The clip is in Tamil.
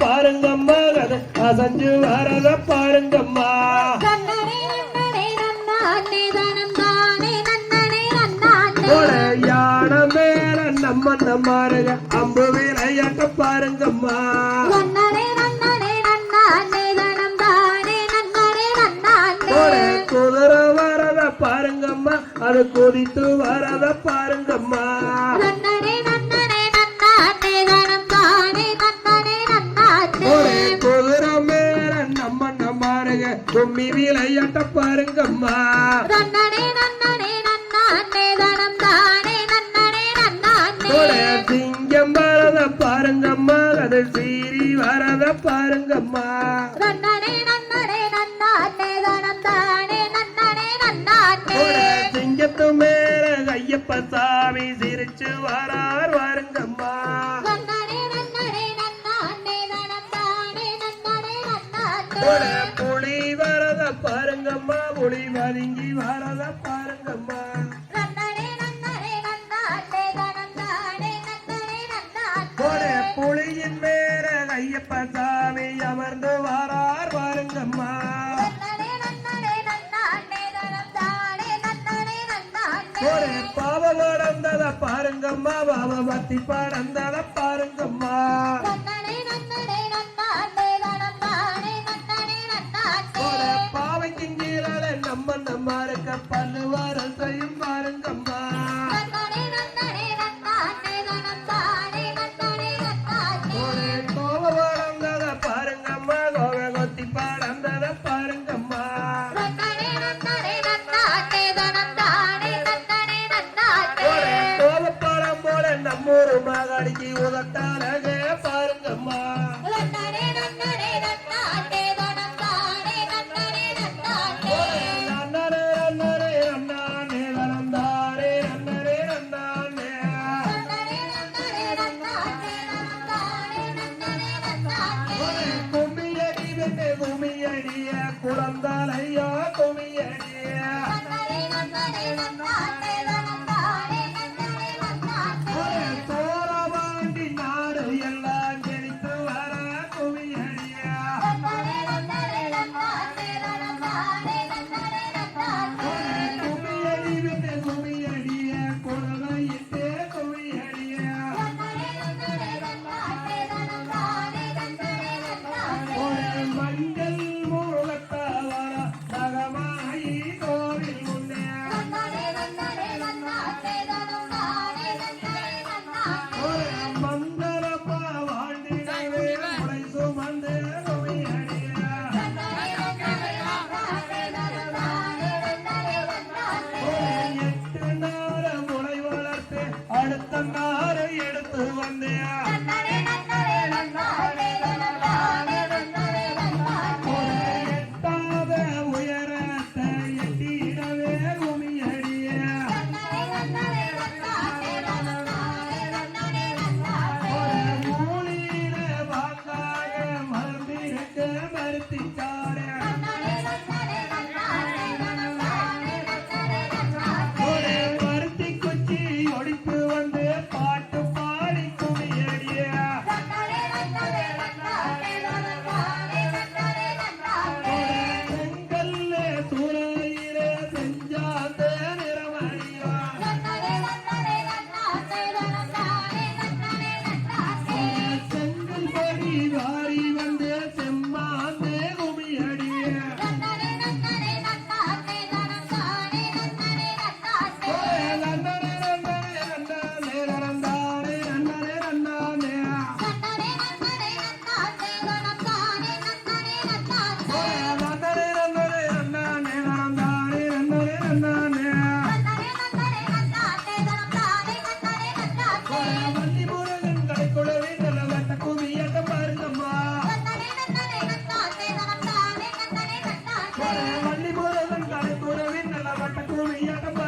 பாருங்கம்மா. அசஞ்சு வரத பாருங்கம்மா. நம்ம நம்மாருங்க அம்பு வீணையாட்ட பாருங்கம்மா குதிரை வரத பாருங்கம்மா அது குதித்து வரத பாருங்கம்மா. நம்ம நம்மாருங்க கும்மி விளையாட்ட பாருங்கம்மா. சிங்கம் வரத பாருங்கம்மா கதை சீரி வரத பாருங்கம்மா. சிங்கத்து மேல ஐயப்ப சாமி சிரிச்சு வரார் வாருங்கம்மா. புளி வரத பாருங்கம்மா புலி மதிங்கி வரத பாருங்கம்மா. ஐயப்ப சாமி அமர்ந்து வாரார் பாருங்கம்மா ஒரு பாவம் நடந்தத பாருங்கம்மா பாவம் பத்தி பறந்தத பாருங்கம்மா. i'm Korea.